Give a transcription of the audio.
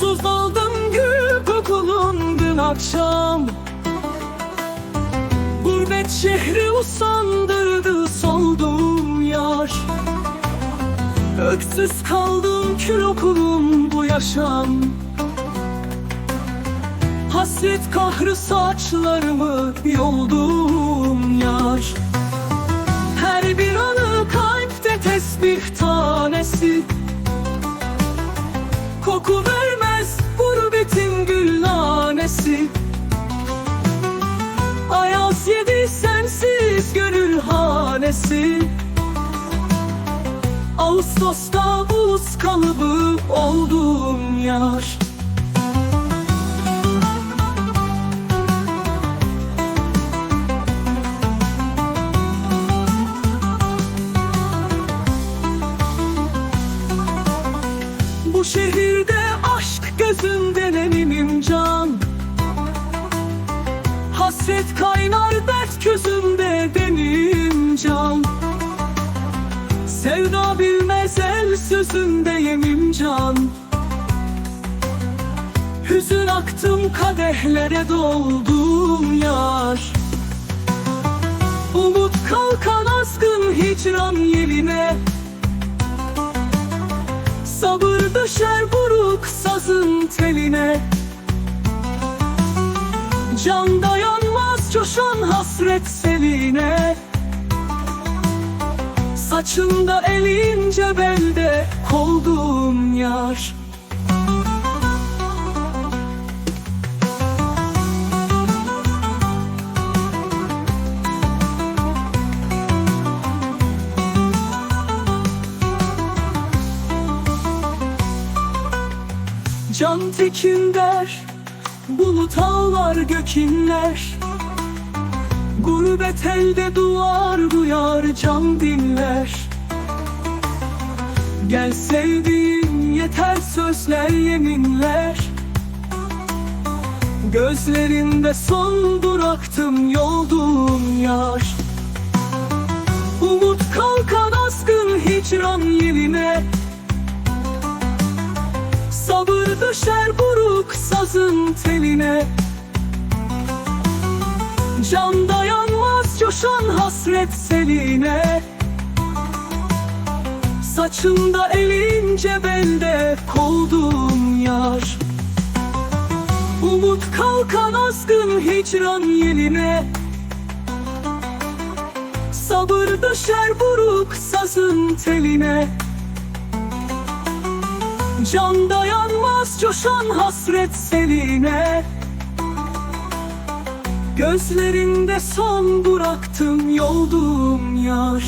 Susuz daldım gül kokulun dün akşam. Gurbet şehri usandırdı soldum yar. Öksüz kaldım kül okulum bu yaşam. Hasret kahrı saçlarımı yoldum yar. Her bir anı kalpte hanesi Ağustos'ta buz kalıbı oldum yar Bu şehirde aşk gözümden eminim can. Hasret kaynar dert sözünde yemim can. Hüzün aktım kadehlere doldum yar. Umut kalkan azgın hicran yeline. Sabır düşer buruk sazın teline. Can dayanmaz coşan hasret seline Saçında elince belde koldum yar. Can tekin der Bulut ağlar gökinler Gurbet elde duvar duyar can dinler. Gel sevdiğim yeter sözler yeminler. Gözlerinde son duraktım yoldum yar. Umut kalkan azgın hicran yerine. Sabır düşer buruk sazın teline. Can dayanmaz coşan hasret seline. Saçında elince belde koldum yar. Umut kalkan azgın hicran yeline. Sabır düşer buruk sazın teline. Can dayanmaz coşan hasret seline Gözlerinde son bıraktım yoldum yar